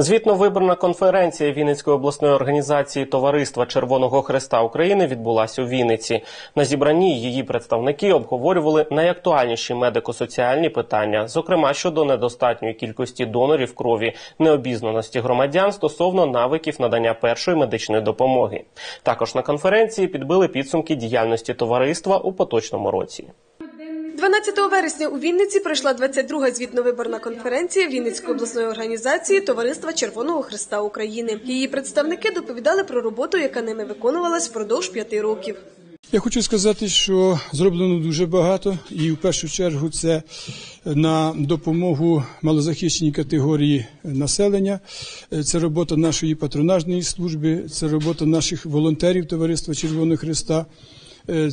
Звітно-виборна конференція Вінницької обласної організації Товариства Червоного Хреста України відбулася у Вінниці. На зібранні її представники обговорювали найактуальніші медико-соціальні питання, зокрема щодо недостатньої кількості донорів крові, необізнаності громадян стосовно навиків надання першої медичної допомоги. Також на конференції підбили підсумки діяльності товариства у поточному році. 12 вересня у Вінниці пройшла 22-га звітно-виборна конференція Вінницької обласної організації Товариства Червоного Христа України. Її представники доповідали про роботу, яка ними виконувалась впродовж п'яти років. Я хочу сказати, що зроблено дуже багато, і в першу чергу це на допомогу малозахищеній категорії населення. Це робота нашої патронажної служби, це робота наших волонтерів Товариства Червоного Христа.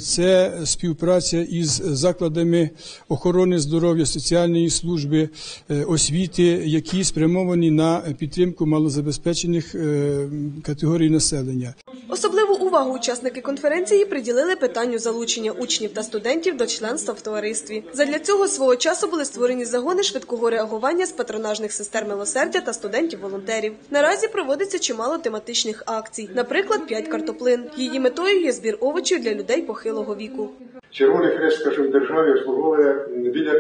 Це співпраця із закладами охорони здоров'я, соціальної служби, освіти, які спрямовані на підтримку малозабезпечених категорій населення. Особливу увагу учасники конференції приділили питанню залучення учнів та студентів до членства в товаристві. Задля цього свого часу були створені загони швидкого реагування з патронажних сестер милосердя та студентів-волонтерів. Наразі проводиться чимало тематичних акцій, наприклад, п'ять картоплин. Її метою є збір овочів для людей похилого віку. Червоний хрест, скажімо, в державі обслуговує біля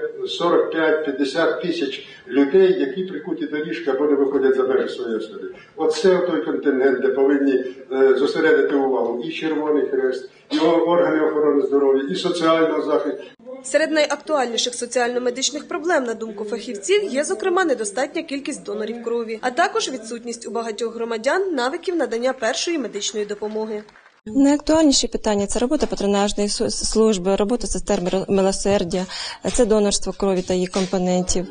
45-50 тисяч людей, які прикуті до ліжка або не виходять за межі своєї оселі. Оце той контингент, де повинні зосередити увагу і Червоний хрест, і органи охорони здоров'я, і соціального захисту. Серед найактуальніших соціально-медичних проблем, на думку фахівців, є зокрема недостатня кількість донорів крові, а також відсутність у багатьох громадян навиків надання першої медичної допомоги. Найактуальніші питання це робота патронажної служби, робота сестер милосердя, це донорство крові та її компонентів,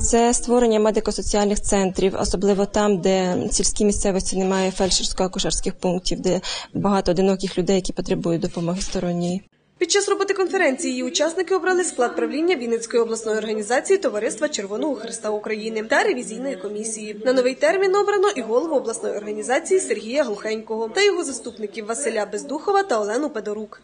це створення медико-соціальних центрів, особливо там, де в сільській місцевості немає фельдшерсько-акушерських пунктів, де багато одиноких людей, які потребують допомоги сторонньої. Під час роботи конференції її учасники обрали склад правління Вінницької обласної організації Товариства Червоного Христа України та ревізійної комісії. На новий термін обрано і голову обласної організації Сергія Глухенького та його заступників Василя Бездухова та Олену Педорук.